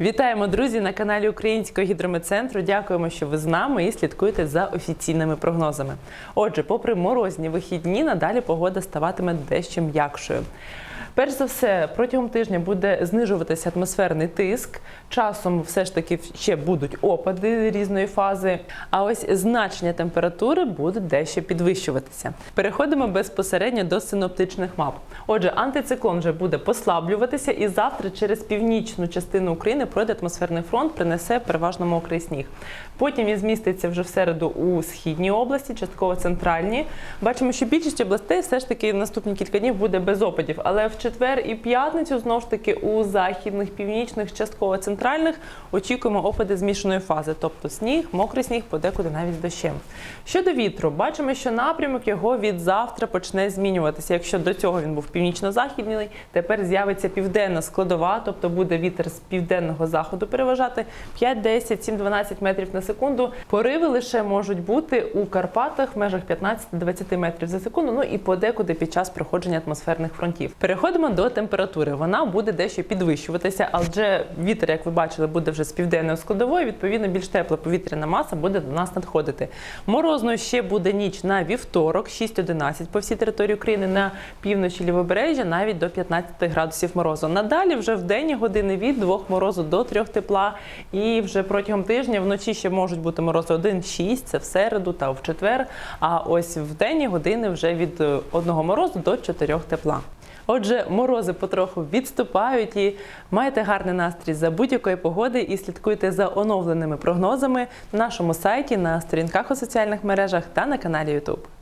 Вітаємо, друзі, на каналі Українського гідрометцентру. Дякуємо, що ви з нами і слідкуєте за офіційними прогнозами. Отже, попри морозні вихідні, надалі погода ставатиме дещо м'якшою. Перш за все, протягом тижня буде знижуватися атмосферний тиск. Часом все ж таки ще будуть опади різної фази. А ось значення температури будуть дещо підвищуватися. Переходимо безпосередньо до синоптичних мап. Отже, антициклон вже буде послаблюватися, і завтра через північну частину України пройде атмосферний фронт, принесе переважно мокрий сніг. Потім він зміститься вже в середу у східній області, частково центральній. Бачимо, що більшість областей все ж таки наступні кілька днів буде без опадів. Але в четвер і п'ятницю знову ж таки у західних, північних, частково центральних очікуємо опади змішаної фази, тобто сніг, мокрий сніг, подекуди навіть з дощем. Щодо вітру, бачимо, що напрямок його від завтра почне змінюватися. Якщо до цього він був північно-західний, тепер з'явиться південна складова, тобто буде вітер з південного заходу переважати 5, 10, 7, 12 метрів на секунду. Пориви лише можуть бути у Карпатах в межах 15-20 метрів за секунду. Ну і подекуди під час проходження атмосферних фронтів. Переходимо до температури. Вона буде дещо підвищуватися, адже вітер, як ви бачили, буде вже з південної складової. Відповідно, більш тепла повітряна маса буде до нас надходити. Морозною ще буде ніч на вівторок, 6-11 по всій території України на півночі лівобережжя, навіть до 15 градусів морозу. Надалі вже в денні години від 2 морозу до 3 тепла. І вже протягом тижня вночі ще можуть бути морози 1-6, це в середу та в четвер. А ось в денні години вже від 1 морозу до 4 тепла. Отже, морози потроху відступають і маєте гарний настрій за будь-якої погоди і слідкуйте за оновленими прогнозами на нашому сайті, на сторінках у соціальних мережах та на каналі YouTube.